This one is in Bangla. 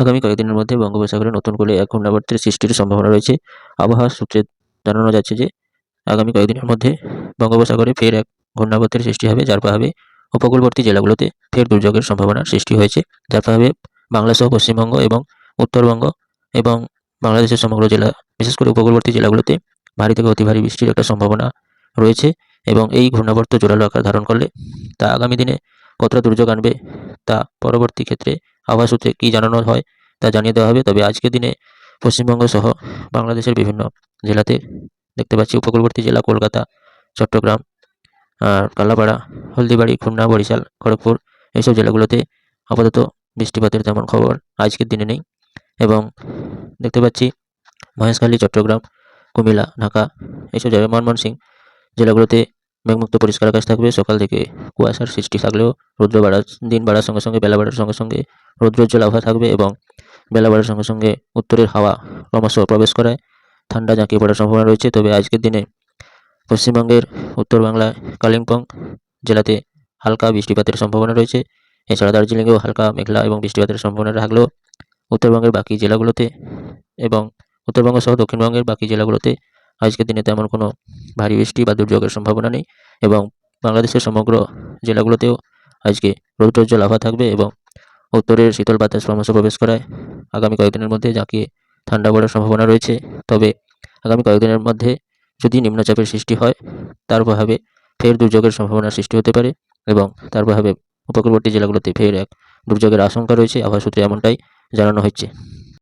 আগামী কয়েকদিনের মধ্যে বঙ্গোপসাগরে নতুন করে এক ঘূর্ণাবর্তের সৃষ্টির সম্ভাবনা রয়েছে। আবহাওয়া সূত্রে জানানো যাচ্ছে যে, আগামী কয়েকদিনের মধ্যে বঙ্গোপসাগরে ফের এক ঘূর্ণাবর্তের সৃষ্টি হবে, যার প্রভাবে উপকূলবর্তী জেলাগুলোতে ফের দুর্যোগের সম্ভাবনা সৃষ্টি হয়েছে। যার প্রভাবে বাংলাসহ পশ্চিমবঙ্গ এবং উত্তরবঙ্গ এবং বাংলাদেশের সমগ্র জেলা, বিশেষ করে উপকূলবর্তী জেলাগুলোতে ভারী থেকে অতি ভারী বৃষ্টির একটা সম্ভাবনা রয়েছে এবং এই ঘূর্ণাবর্ত জোরালো আকার ধারণ করলে তা আগামী দিনে কতটা দুর্যোগ আনবে তা পরবর্তী ক্ষেত্রে আবহাওয়া সূত্রে কী জানানো হয় তা জানিয়ে দেওয়া হবে। তবে আজকের দিনে পশ্চিমবঙ্গ সহ বাংলাদেশের বিভিন্ন জেলাতে দেখতে পাচ্ছি উপকূলবর্তী জেলা কলকাতা, চট্টগ্রাম কালাপাড়া, হলদিবাড়ি, খুলনা, বরিশাল, খড়গপুর এইসব জেলাগুলোতে আপাতত বৃষ্টিপাতের তেমন খবর আজকের দিনে নেই। এবং দেখতে পাচ্ছি মহেশখালী, চট্টগ্রাম, কুমিল্লা, ঢাকা এইসব জায়গায় ময়মনসিংহ জেলাগুলোতে মেঘমুক্ত পরিষ্কার আকাশ থাকবে। সকাল থেকে কুয়াশার সৃষ্টি থাকলেও রৌদ্র বাড়ার দিন বাড়ার সঙ্গে সঙ্গে বেলা বাড়ার সঙ্গে সঙ্গে রৌদ্রোজ্জ্বল আবহাওয়া থাকবে এবং বেলা বাড়ার সঙ্গে সঙ্গে উত্তরের হাওয়া ক্রমশ প্রবেশ করায় ঠান্ডা জাঁকিয়ে পড়ার সম্ভাবনা রয়েছে। তবে আজকের দিনে পশ্চিমবঙ্গের উত্তর বাংলায় কালিম্পং জেলাতে হালকা বৃষ্টিপাতের সম্ভাবনা রয়েছে। এছাড়া দার্জিলিংয়েও হালকা মেঘলা এবং বৃষ্টিপাতের সম্ভাবনা থাকলেও উত্তরবঙ্গের বাকি জেলাগুলোতে এবং উত্তরবঙ্গ সহ দক্ষিণবঙ্গের বাকি জেলাগুলোতে আজকের দিনে তেমন কোনো ভারী বৃষ্টি বা দুর্যোগের সম্ভাবনা নেই এবং বাংলাদেশের সমগ্র জেলাগুলোতেও আজকে রৌদ্রোজ্জ্বল আবহাওয়া থাকবে এবং উত্তরের শীতল বাতাস ক্রমশ প্রবেশ করায় আগামী কয়েকদিনের মধ্যে জাঁকিয়ে ঠান্ডা পড়ার সম্ভাবনা রয়েছে। তবে আগামী কয়েকদিনের মধ্যে যদি নিম্নচাপের সৃষ্টি হয়, তার প্রভাবে ফের দুর্যোগের সম্ভাবনা সৃষ্টি হতে পারে এবং তার প্রভাবে উপকূলবর্তী জেলাগুলোতে ফের এক দুর্যোগের আশঙ্কা রয়েছে। আবহাওয়া সূত্রে এমনটাই জানানো হচ্ছে।